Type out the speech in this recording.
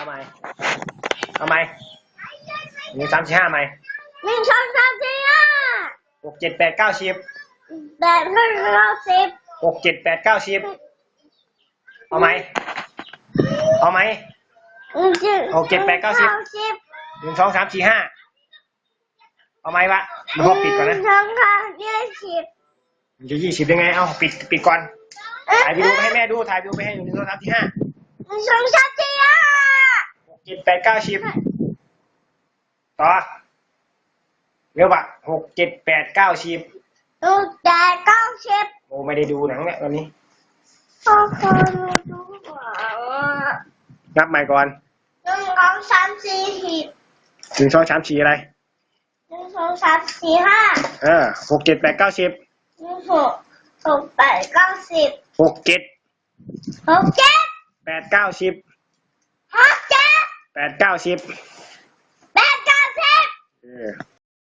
เอาไหมเอาไหมหนึ่งสามสี่ห้าไหมหนึ่งสองสามสี่ห้าหกเจ็ดแปดเก้าสิบแปดเก้าสิบหกเจ็ดแปดเก้าสิบเอาไหมเอาไหมหนึ่งเจ็ดหกเจ็ดแปดเก้าสิบสิบหนึ่งสองสามสี่ห้าเอาไหมวะมันพอปิดก่อนหนะนึ่งสองสามยี่สิบมันจะยี่สิบยังไง เอาปิดปิดก่อนถ่ายวิดีโอไปให้แม่ดูถ่ายวิดีโอไปให้หนึ่งสองสามสี่ห้าหนึ่งสองสามสี่ห้าหกเจ็ดแปดเก้าสิบต่อเร็วปะหกเจ็ดแปดเก้าสิบหนึ่งแปดเก้าสิบโอ้ไม่ได้ดูหนังเนี่ยตอนนี้โอ้โหดูหวังนับใหม่ก่อนหนึ่งสองสามสี่สิบหนึ่งสองสามสี่อะไร หนึ่งสองสามสี่ห้าเออหกเจ็ดแปดเก้าสิบหนึ่งหกหกแปดเก้าสิบหกเจ็ดหกเจ็ดแปดเก้าสิบหกเจ็ด แปดเก้าสิบแปดเก้าสิบเออ